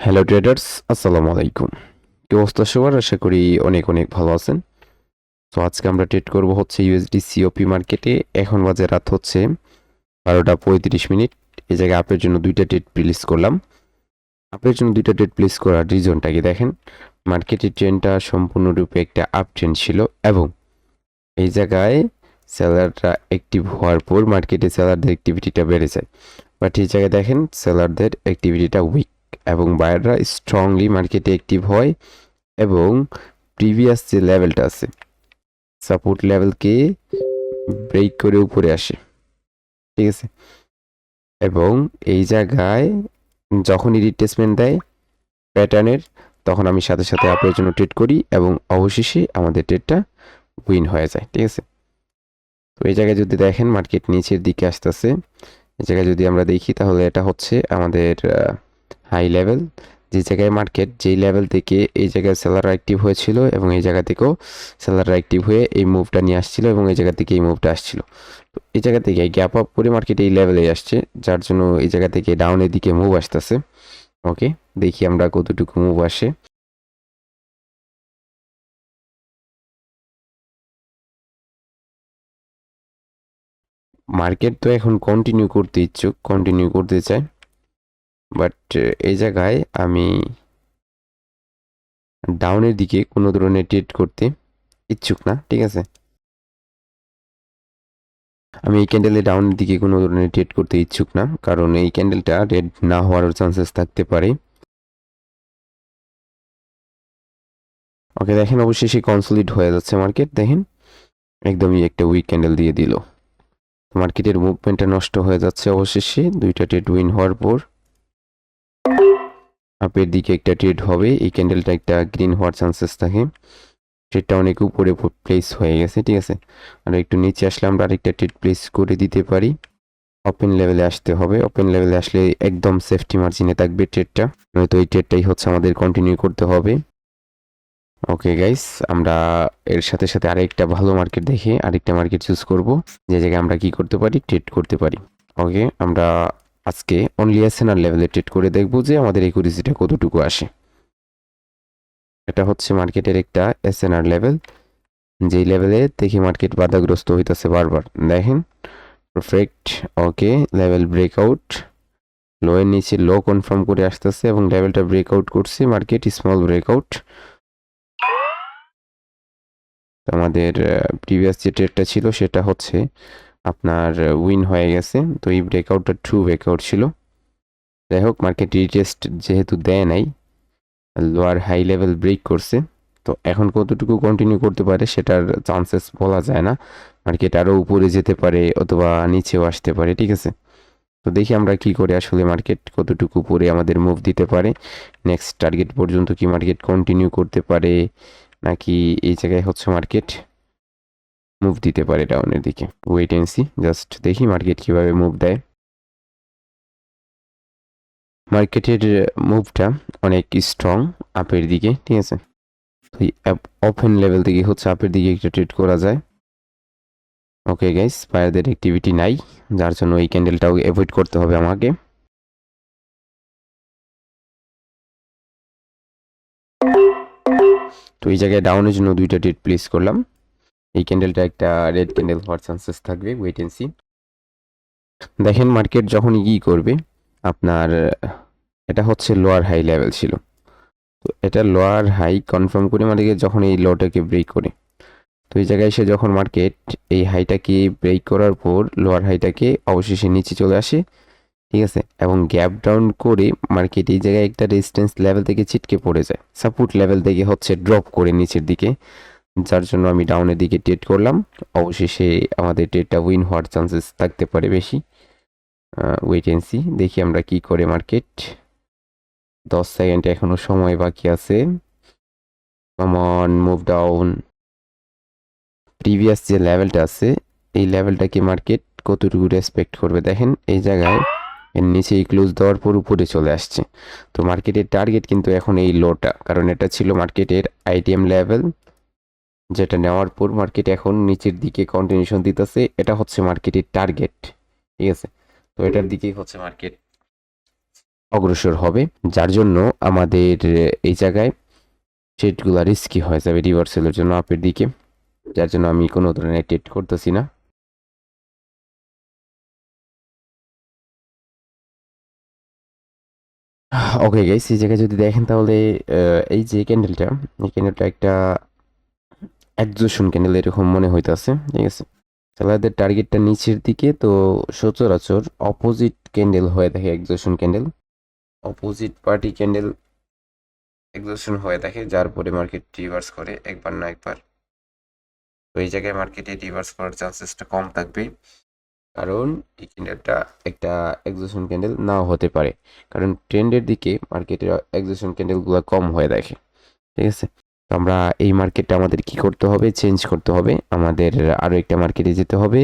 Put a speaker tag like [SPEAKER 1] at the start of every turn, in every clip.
[SPEAKER 1] Hello traders আসসালামু আলাইকুম কি অবস্থা সবার? আশা করি অনেক অনেক ভালো আছেন। তো আজকে আমরা ট্রেড করব হচ্ছে ইউএসডি সিওপি মার্কেটে এখন বাজে রাত হচ্ছে বারোটা পঁয়ত্রিশ মিনিট। এই জায়গায় আপের জন্য দুইটা ট্রেড প্লেস করলাম। আপের জন্য দুইটা ট্রেড প্লেস করার রিজনটা কি দেখেন? মার্কেটের ট্রেনটা সম্পূর্ণরূপে একটা আপ ট্রেন ছিল এবং এই জায়গায় সেলাররা অ্যাক্টিভ হওয়ার পর মার্কেটে সেলারদের অ্যাক্টিভিটিটা বেড়ে যায় বাট এই জায়গায় দেখেন সেলারদের অ্যাক্টিভিটিটা উইক এবং বায়াররা স্ট্রংলি মার্কেটে অ্যাক্টিভ হয় এবং প্রিভিয়াস যে লেভেলটা আছে সাপোর্ট লেভেলকে ব্রেক করে উপরে আসে, ঠিক আছে? এবং এই জায়গায় যখনই রিট্রেসমেন্ট দেয় প্যাটার্নের তখন আমি সাথে সাথে আপের জন্য ট্রেড করি এবং অবশেষে আমাদের ট্রেডটা উইন হয়ে যায়, ঠিক আছে? তো এই জায়গায় যদি দেখেন মার্কেট নিচের দিকে আসতেছে জায়গায় যদি আমরা দেখি, তাহলে এটা হচ্ছে আমাদের হাই লেভেল যে জায়গায় মার্কেট যেই লেভেল থেকে এই জায়গায় সেলাররা অ্যাক্টিভ হয়েছিল এবং এই জায়গা থেকেও সেলাররা অ্যাক্টিভ হয়ে এই মুভটা নিয়ে আসছিল এবং এই জায়গা থেকে এই মুভটা আসছিল। তো এই জায়গা থেকে গ্যাপ আপ করে মার্কেট এই লেভেলে আসছে, যার জন্য এই জায়গা থেকে ডাউনের দিকে মুভ আসতেছে। ওকে দেখি আমরা কতটুকু মুভ আসে। মার্কেট তো এখন কন্টিনিউ করতে ইচ্ছুক কন্টিনিউ করতে চায়। বাট এই জায়গায় আমি ডাউনের দিকে কোনো ধরনের ট্রেড করতে ইচ্ছুক না, ঠিক আছে? আমি এই ক্যান্ডেলে ডাউনের দিকে কোনো ধরনের ট্রেড করতে ইচ্ছুক না, কারণ এই ক্যান্ডেলটা রেড না হওয়ার চান্সেস থাকতে পারে। ওকে দেখেন অবশ্যই অবশেষে কনসলিড হয়ে যাচ্ছে মার্কেট দেখেন, একদমই একটা উইক ক্যান্ডেল দিয়ে দিল। মার্কেটের মুভমেন্টটা নষ্ট হয়ে যাচ্ছে অবশেষে। দুইটা ট্রেড উইন হওয়ার পর আপের দিকে একটা ট্রেড হবে। এই ক্যান্ডেলটা একটা গ্রিন হওয়ার চান্সেস থাকে। ট্রেডটা অনেক উপরে প্লেস হয়ে গেছে, ঠিক আছে? আর একটু নিচে আসলে আমরা আরেকটা ট্রেড প্লেস করে দিতে পারি। ওপেন লেভেলে আসতে হবে। ওপেন লেভেলে আসলে একদম সেফটি মার্জিনে থাকবে ট্রেডটা নয়তো এই ট্রেডটাই হচ্ছে আমাদের কন্টিনিউ করতে হবে। ওকে গাইস আমরা এর সাথে সাথে আরেকটা ভালো মার্কেট দেখে আরেকটা মার্কেট চুজ করব। যে জায়গায় আমরা কি করতে পারি ট্রেড করতে পারি। ওকে আমরা আজকে অনলি এসএনআর লেভেলে ট্রেড করে দেখব যে আমাদের একুরেসিটা কতটুকু আসে। এটা হচ্ছে মার্কেটের একটা এসএনআর লেভেল যেই লেভেলে দেখি মার্কেট বাধাগ্রস্ত হইতেছে বারবার। দেখেন perfect okay level breakout low এর নিচে লো কনফার্ম করে আসতেছে এবং লেভেলটা ব্রেকআউট করছে মার্কেট স্মল ব্রেকআউট আমাদের প্রিভিয়াস যে ট্রেডটা ছিল সেটা হচ্ছে আপনার উইন হয়ে গেছে। তো এই ব্রেকআউটটা ট্রু ব্রেকআউট ছিল। যাই হোক মার্কেট রিটেস্ট যেহেতু দেয় নাই লোয়ার হাই লেভেল ব্রেক করছে। তো এখন কতটুকু কন্টিনিউ করতে পারে সেটার চান্সেস বলা যায় না। মার্কেট আরও উপরে যেতে পারে অথবা নিচেও আসতে পারে, ঠিক আছে? তো দেখি আমরা কি করে, আসলে মার্কেট কতটুকু উপরে আমাদের মুভ দিতে পারে। নেক্সট টার্গেট পর্যন্ত কি মার্কেট কন্টিনিউ করতে পারে? নাকি এই জায়গায় হচ্ছে মার্কেট মুভ দিতে পারে ডাউনের দিকে। ওয়েট সি জাস্ট দেখি মার্কেট কীভাবে মুভ দেয়। মার্কেটের মুভটা অনেক স্ট্রং আপের দিকে, ঠিক আছে? তো ওপেন লেভেল থেকে হচ্ছে আপের দিকে একটা ট্রেড করা যায়। ওকে গাইস বায়ারদের অ্যাক্টিভিটি নাই, যার জন্য এই ক্যান্ডেলটাও অ্যাভয়েড করতে হবে আমাকে। তো এই জায়গায় ডাউনের জন্য দুইটা ডেট প্লেস করলাম। এই ক্যান্ডেলটা একটা রেড ক্যান্ডেল হওয়ার চান্সেস থাকবে ওয়েট এন্ড সি দেখেন মার্কেট যখন ই করবে, আপনার, এটা হচ্ছে লোয়ার হাই লেভেল ছিল। তো এটা লোয়ার হাই কনফার্ম করে মার্কেট যখন এই লোটাকে ব্রেক করে। তো এই জায়গায় এসে যখন মার্কেট এই হাইটাকে ব্রেক করার পর লোয়ার হাইটাকে অবশেষে নিচে চলে আসে। ঠিক আছে? এবং গ্যাপ ডাউন করে মার্কেট এই জায়গায় একটা রেজিস্ট্যান্স লেভেল থেকে ছিটকে পড়ে যায়। সাপোর্ট লেভেল থেকে হচ্ছে ড্রপ করে নিচের দিকে, যার জন্য আমি ডাউনের দিকে ট্রেড করলাম। অবশেষে আমাদের ট্রেডটা উইন হওয়ার চান্সেস থাকতে পারে বেশি। ওয়েট এন্ড সি দেখি আমরা কি করে মার্কেট দশ সেকেন্ড এখনও সময় বাকি আছে। কমন মুভ ডাউন প্রিভিয়াস যে লেভেলটা আছে, এই লেভেলটাকে মার্কেট কতটুকু রেসপেক্ট করবে? দেখেন, এই জায়গায় এর নিচে এই ক্লোজ দেওয়ার পর উপরে চলে আসছে। তো মার্কেটের টার্গেট কিন্তু এখন এই লোটা কারণ এটা ছিল মার্কেটের আইটিএম লেভেল যেটা নেওয়ার পর মার্কেট এখন নিচের দিকে কন্টিনিউশন দিতেছে। এটা হচ্ছে মার্কেটের টার্গেট ঠিক আছে? তো এটার দিকেই হচ্ছে মার্কেট অগ্রসর হবে যার জন্য আমাদের এই জায়গায় ট্রেডগুলো রিস্কি হয়ে যাবে রিভার্সালের জন্য আপের দিকে যার জন্য আমি কোনো ধরনের ট্রেড করতেছি না। ওকে গাইস এই জায়গায় যদি দেখেন তাহলে এই যে ক্যান্ডেলটা এই ক্যান্ডেলটা একটা একজোশন ক্যান্ডেল এরকম মনে হইতাছে, ঠিক আছে? সেলারদের টার্গেটটা নিচের দিকে, তো সচরাচর অপোজিট ক্যান্ডেল হয়ে থাকে exhaustion candle opposite party candle exhaustion হয়ে থাকে, যার পরে মার্কেট রিভার্স করে একবার না একবার। তো এই জায়গায় মার্কেটে রিভার্স করার চান্সেসটা কম থাকবে কারণ এই একটা এক্সোশন ক্যান্ডেল নাও হতে পারে। কারণ ট্রেন্ডের দিকে মার্কেটের এক্সোশন ক্যান্ডেলগুলো কম হয়ে দেখে। ঠিক আছে? তো আমরা এই মার্কেটটা আমাদের কি করতে হবে? চেঞ্জ করতে হবে। আমাদের আরও একটা মার্কেটে যেতে হবে।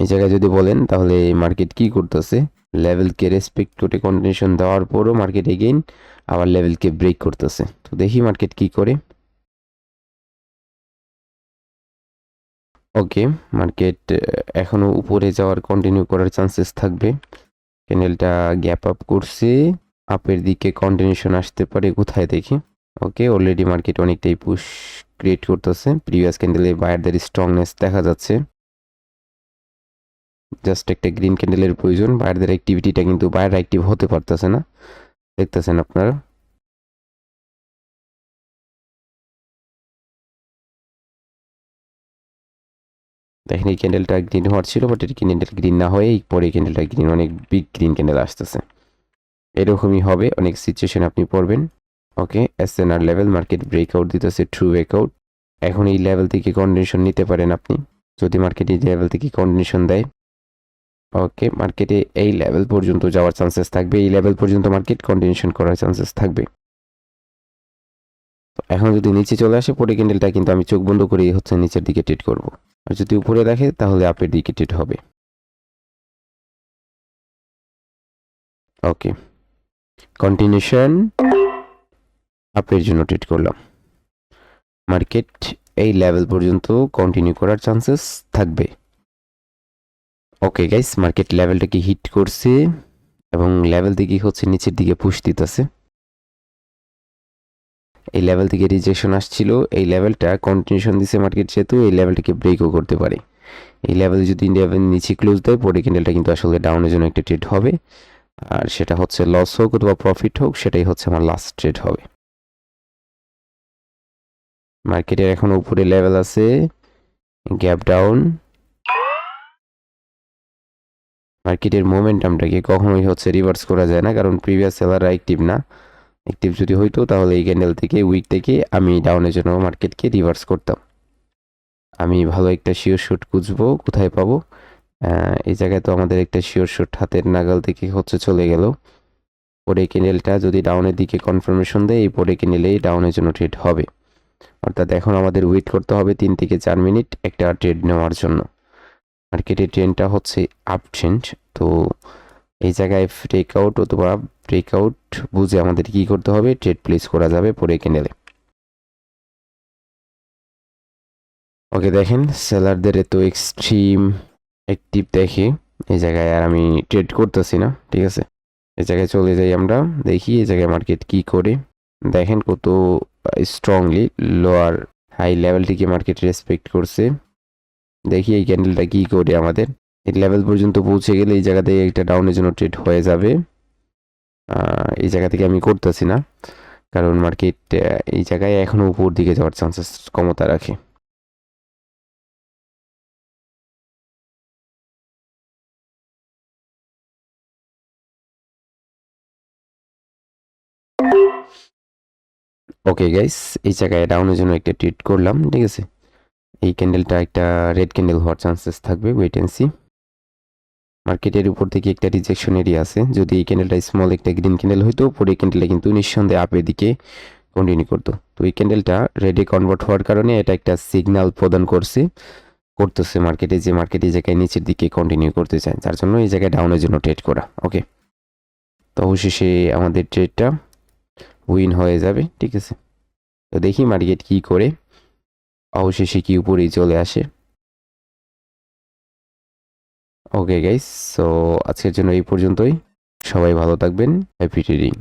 [SPEAKER 1] এই জায়গায় যদি বলেন, তাহলে এই মার্কেট কি করতেছে? লেভেলকে রেসপেক্ট করে কন্টিনিউশন দেওয়ার পরও মার্কেট এগেইন আবার লেভেলকে ব্রেক করতেছে। তো দেখি মার্কেট কি করে। ওকে মার্কেট এখনও উপরে যাওয়ার কন্টিনিউ করার চান্সেস থাকবে। ক্যান্ডেলটা গ্যাপ আপ করছে আপের দিকে কন্টিনিউশন আসতে পারে, কোথায় দেখি? ওকে অলরেডি মার্কেট অনেকটাই পুশ ক্রিয়েট করতেছে। প্রিভিয়াস ক্যান্ডেলে বায়ারদের স্ট্রংনেস দেখা যাচ্ছে। জাস্ট একটা গ্রিন ক্যান্ডেলের প্রয়োজন বায়ারদের অ্যাক্টিভিটিটা কিন্তু বায়ার অ্যাক্টিভ হতে পারতেছে না। দেখতেছেন আপনারা। দেখেন এই ক্যান্ডেলটা গ্রিন হওয়ার ছিল বাট এর ক্যান্ডেল গ্রিন না হয়ে পরে ক্যান্ডেলটা গ্রিন অনেক বিগ গ্রিন ক্যান্ডেল আসতেছে। এরকমই হবে, অনেক সিচুয়েশন আপনি পড়বেন। Okay S N R level market breakout দিতেছে ট্রু ব্রেকআউট এখন এই লেভেল থেকে কন্ডিশন নিতে পারেন আপনি। যদি মার্কেট এই লেভেল থেকে কন্ডিশন দেয়। ওকে মার্কেটে এই লেভেল পর্যন্ত যাওয়ার চান্সেস থাকবে। এই লেভেল পর্যন্ত মার্কেট কন্টিনিউশন করার চান্সেস থাকবে। এখন যদি নিচে চলে আসে, পরে ক্যান্ডেলটা কিন্তু আমি চোখ বন্ধ করে হচ্ছে নিচের দিকে ট্রেড করব। আর যদি উপরে দেখে, তাহলে আপের দিকে ট্রেড হবে ওকে কন্টিনিউশন আপের জন্য ট্রেড করলাম। মার্কেট এই লেভেল পর্যন্ত কন্টিনিউ করার চান্সেস থাকবে। ওকে গাইস মার্কেট লেভেলটাকে হিট করছে এবং লেভেল থেকে হচ্ছে নিচের দিকে পুশ দিতেছে। এই লেভেল থেকে রিজেকশন আসছিল, এই লেভেলটা কন্টিনিউশন দিছে মার্কেট যেহেতু, এই লেভেলটাকে ব্রেকও করতে পারে। এই লেভেল যদি লেভেল নিচে ক্লোজ দেয়, পরে ক্যান্ডেলটা কিন্তু আসলে ডাউনের জন্য একটা ট্রেড হবে। আর সেটা হচ্ছে লস হোক অথবা প্রফিট হোক, সেটাই হচ্ছে আমার লাস্ট ট্রেড হবে। মার্কেটের এখন উপরে লেভেল আছে গ্যাপ ডাউন মার্কেটের মোমেন্টামটাকে কখনোই হচ্ছে রিভার্স করা যায় না, কারণ প্রিভিয়াস সেলাররা অ্যাক্টিভ না। অ্যাক্টিভ যদি হইতো, তাহলে এই ক্যান্ডেল থেকে উইক থেকে আমি ডাউনের জন্য মার্কেটকে রিভার্স করতাম। আমি ভালো একটা শিওর শুট খুঁজবো, কোথায় পাবো? এই জায়গায় তো আমাদের একটা শিওর শুট হাতের নাগাল থেকে হচ্ছে চলে গেল। পরে ক্যান্ডেলটা যদি ডাউনের দিকে কনফার্মেশন দেয়, এই পরে ক্যান্ডেলেই ডাউনের জন্য ট্রেড হবে। অর্থাৎ এখন আমাদের ওয়েট করতে হবে তিন থেকে চার মিনিট একটা ট্রেড নেওয়ার জন্য। মার্কেটের ট্রেনটা হচ্ছে আপ ট্রেন্ড তো এই জায়গায় ব্রেকআউট অথবা ব্রেকআউট বুঝে আমাদের কি করতে হবে ট্রেড প্লেস করা যাবে পরে ক্যান্ডেলে ওকে দেখেন সেলারদের এত এক্সট্রিম অ্যাক্টিভ দেখে এই জায়গায় আর আমি ট্রেড করতেছি না, ঠিক আছে? এই জায়গায় চলে যাই আমরা, দেখি এই জায়গায় মার্কেট কি করে। দেখেন কত স্ট্রংলি লোয়ার হাই লেভেলটিকে মার্কেট রেসপেক্ট করছে। দেখি এই ক্যান্ডেলটা কি করে আমাদের। এই লেভেল পর্যন্ত পৌঁছে গেলে এই জায়গাতে একটা ডাউনের জন্য ট্রেড হয়ে যাবে। এই জায়গা থেকে আমি করতেছি না। কারণ মার্কেট এই জায়গায় এখনও উপর দিকে যাওয়ার চান্সেস ক্ষমতা রাখে। ওকে গাইস এই জায়গায় ডাউনের জন্য একটা ট্রিট করলাম, ঠিক আছে? এই ক্যান্ডেলটা একটা রেড ক্যান্ডেল হওয়ার চান্সেস থাকবে ওয়েট অ্যান্ড সি মার্কেটের উপর থেকে একটা রিজেকশন এরিয়া আছে। যদি এই ক্যান্ডেলটা স্মল একটা গ্রিন ক্যান্ডেল হইতো, পরে এই ক্যান্ডেলটা কিন্তু নিঃসন্দেহে আপের দিকে কন্টিনিউ করতো। তো এই ক্যান্ডেলটা রেডে কনভার্ট হওয়ার কারণে এটা একটা সিগন্যাল প্রদান করছে, করতেছে মার্কেটে যে মার্কেট এই জায়গায় নিচের দিকে কন্টিনিউ করতে চায়, যার জন্য এই জায়গায় ডাউনের জন্য ট্রেড করা ওকে তো অবশেষে আমাদের ট্রেডটা উইন হয়ে যাবে, ঠিক আছে? তো দেখি মার্কেট কি করে, অবশেষে কি উপরেই চলে আসে। ওকে গাইস সো আজকের জন্য এই পর্যন্তই। সবাই ভালো থাকবেন। Happy trading